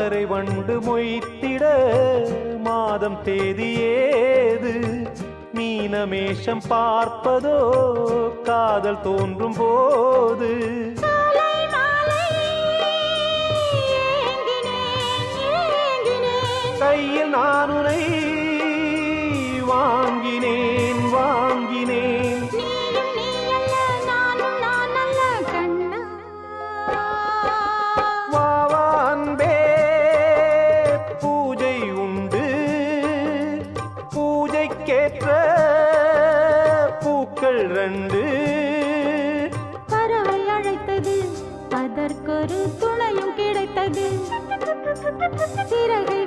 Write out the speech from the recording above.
மதுரை வண்டு மொய்த்திட மாதம் தேதி ஏது? மீனமேஷம் பார்ப்பதோ காதல் தோன்றும் போது? கையில் நான் பூஜைக்கேற்ற பூக்கள் ரெண்டு. பறவை அழைத்தது அதற்கொரு துணையும் கிடைத்தது. சிறகை